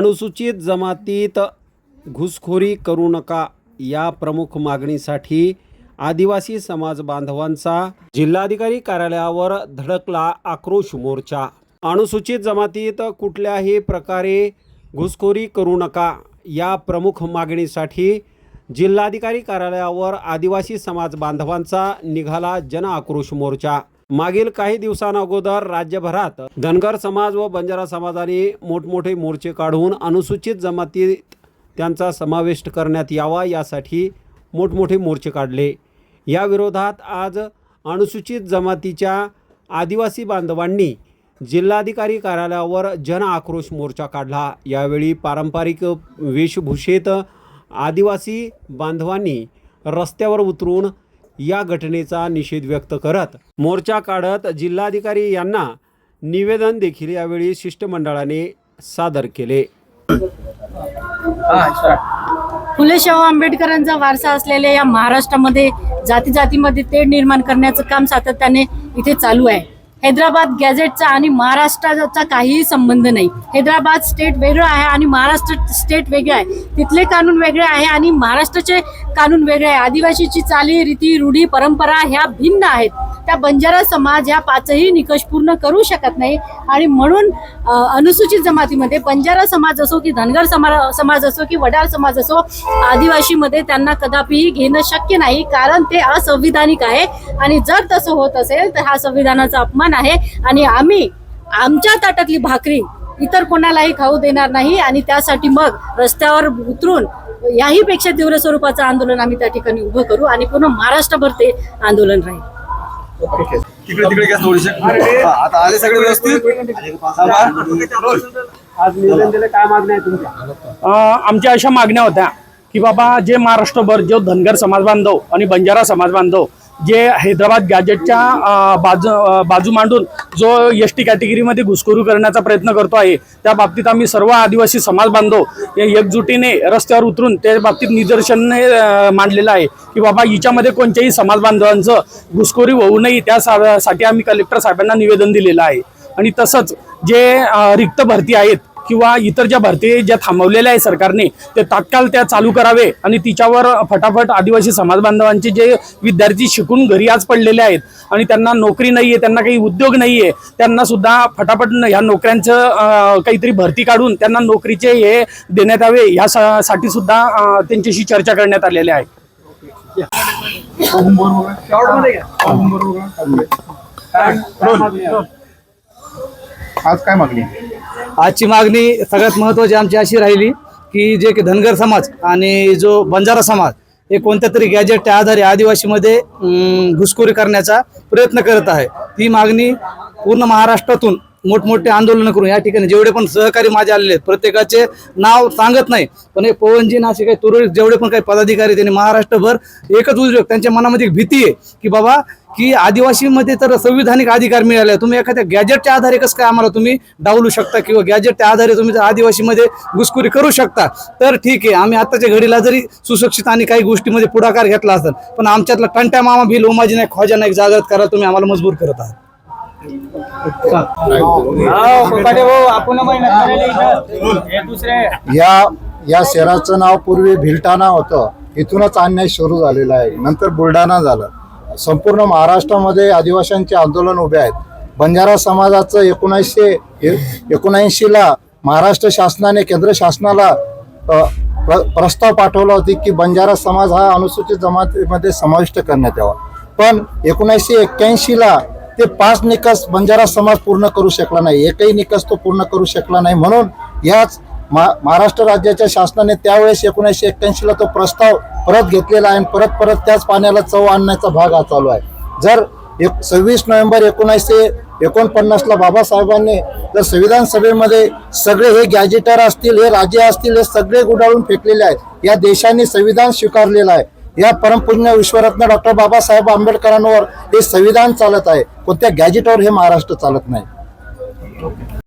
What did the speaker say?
अनुसूचित जमातीत घुसखोरी करू नका या प्रमुख मागणीसाठी आदिवासी समाज बांधवांचा जिल्हाधिकारी कार्यालयावर धडकला आक्रोश मोर्चा. अनुसूचित जमातीत कुठल्याही प्रकारे घुसखोरी करू नका या प्रमुख मागणीसाठी जिल्हाधिकारी कार्यालयावर आदिवासी समाज बांधवांचा निघाला जन आक्रोश मोर्चा. मागील काही दिवसांअगोदर राज्यभरात धनगर समाज व बंजारा समाजाने मोठमोठे मोर्चे काढून अनुसूचित जमातीत त्यांचा समावेश करण्यात यावा यासाठी मोठमोठे मोर्चे काढले. या विरोधात आज अनुसूचित जमातीच्या आदिवासी बांधवांनी जिल्हाधिकारी कार्यालयावर जन आक्रोश मोर्चा काढला. यावेळी पारंपरिक वेशभूषेत आदिवासी बांधवांनी रस्त्यावर उतरून या घटनेचा निषेध व्यक्त करत मोर्चा काढत जिल्हाधिकारी यांना निवेदन देखील यावेळी शिष्टमंडळाने सादर केले. फुले शाहू आंबेडकरांचा वारसा असलेल्या या महाराष्ट्रामध्ये जाती जातीमध्ये तेढ निर्माण करण्याचं काम सातत्याने इथे चालू आहे. हैदराबाद गॅझेटचा आणि महाराष्ट्राचा काहीही संबंध नाही. हैदराबाद स्टेट वेगळं आहे आणि महाराष्ट्र स्टेट वेगळं आहे. तिथले कानून वेगळे आहे आणि महाराष्ट्राचे कानून वेगळे आहे. आदिवासीची चाली रीती रूढी परंपरा ह्या भिन्न आहेत. त्या बंजारा समाज ह्या पाचही निकष पूर्ण करू शकत नाही. आणि म्हणून अनुसूचित जमातीमध्ये बंजारा समाज असो की धनगर समाज समाज असो की वडार समाज असो आदिवासीमध्ये त्यांना कदापिही घेणं शक्य नाही. कारण ते असंविधानिक आहे. आणि जर तसं होत असेल तर हा संविधानाचा अपमान आहे. आणि आम्ही आमच्या ताटातली भाकरी इतर कोणालाही खाऊ देणार नाही. आणि त्यासाठी मग रस्त्यावर उतरून याही पेक्षा तीव्र स्वरूपाचं आंदोलन आम्ही त्या ठिकाणी उभं करू. आणि पूर्ण महाराष्ट्रभर ते आंदोलन राहील. तिकडे तिकडे गॅस थोडीशी. हा, आता आले सगळे व्यवस्थित? आज निवेदन दिलं काय मागण्या आहे तुमच्या? अ, आमच्या अशा मागण्या होत्या की बाबा जे महाराष्ट्रभर जो धनगर समाज बांधव आणि बंजारा समाज बांधव जे हैदराबाद गॅजेटच्या बाजू बाजू मांडून जो एस टी कॅटेगरीमध्ये घुसखोरी करण्याचा प्रयत्न करतो आहे त्या बाबतीत आम्ही सर्व आदिवासी समाज बांधव या एकजुटीने रस्त्यावर उतरून त्या बाबतीत निदर्शनने मांडलेलं आहे की बाबा हिच्यामध्ये कोणत्याही समाज बांधवांचं घुसखोरी होऊ नये त्यासाठी आम्ही कलेक्टर साहेबांना निवेदन दिलेलं आहे. आणि तसंच जे रिक्त भरती आहेत किंवा इतर ज्या भरती ज्या थांबवलेल्या आहे सरकारने ते तात्काळ त्या चालू करावे आणि तिच्यावर फटाफट आदिवासी समाज बांधवांचे जे विद्यार्थी शिकून घरी आज पडलेले आहेत आणि त्यांना नोकरी नाही आहे त्यांना काही उद्योग नाही आहे त्यांना सुद्धा फटाफट ह्या नोकऱ्यांचं काहीतरी भरती काढून त्यांना नोकरीचे हे देण्यात यावे यासाठी सुद्धा त्यांच्याशी चर्चा करण्यात आलेली आहे आज काय मागणी? आजची मागणी सगळ्यात महत्वाची आमची अशी राहिली की जे की धनगर समाज आणि जो बंजारा समाज हे कोणत्या तरी गॅजेटच्या आधारे आदिवासीमध्ये घुसखोरी करण्याचा प्रयत्न करत आहे. ती मागणी पूर्ण महाराष्ट्रातून मोठमोठे आंदोलन करून या ठिकाणी जेवढे पण सहकारी माझे आलेले आहेत प्रत्येकाचे नाव सांगत नाही पण हे पवनजी असे काही तुरळक जेवढे पण काही पदाधिकारी त्यांनी महाराष्ट्रभर एकच उद्योग त्यांच्या मनामध्ये एक भीती आहे की बाबा की आदिवासीमध्ये तर संविधानिक अधिकार मिळाले तुम्ही एखाद्या गॅजेटच्या आधारे कसं काय आम्हाला तुम्ही डावलू शकता किंवा गॅजेटच्या आधारे तुम्ही जर आदिवासीमध्ये घुसखोरी करू शकता तर ठीक आहे आम्ही आत्ताच्या घडीला जरी सुशिक्षित आणि काही गोष्टीमध्ये पुढाकार घेतला असेल पण आमच्यातला टंट्या मामा भिल उमाजी नाईक ख्वाजा नाईक जागृत करा तुम्ही आम्हाला मजबूर करत आहात. या या शहराचं नाव पूर्वी भिलटाणा होतं. इथूनच अन्याय सुरू झालेला आहे. नंतर बुलढाणा झालं. संपूर्ण महाराष्ट्रामध्ये आदिवासींचे आंदोलन उभे आहेत. बंजारा समाजाचं एकोणीसशे एकोणऐंशीला महाराष्ट्र शासनाने केंद्र शासनाला प्रस्ताव पाठवला होती की बंजारा समाज हा अनुसूचित जमातीमध्ये समाविष्ट करण्यात यावा. पण एकोणीसशे एक्क्याऐंशीला ते पाच निकष बंजारा समाज पूर्ण करू शकला नाही. एकही निकष तो पूर्ण करू शकला नाही. म्हणून याच मा- महाराष्ट्र राज्याच्या शासनाने त्यावेळेस एकोणीसशे एक्क्याऐंशीला तो प्रस्ताव परत घेतलेला आहे आणि परत परत त्याच पाण्याला चव आणण्याचा भाग हा चालू आहे. जर एक सव्वीस नोव्हेंबर एकोणीसशे एकोणपन्नासला बाबासाहेबांनी जर संविधान सभेमध्ये सगळे हे गॅजेटर असतील हे राजे असतील हे सगळे गुडाळून फेकलेले आहेत. या देशाने संविधान स्वीकारलेलं आहे. या परमपूज्य विश्वरत्न डॉक्टर बाबासाहेब आंबेडकरांवर हे संविधान चालत आहे. कोणत्या गॅजेटवर हे महाराष्ट्र चालत नाही?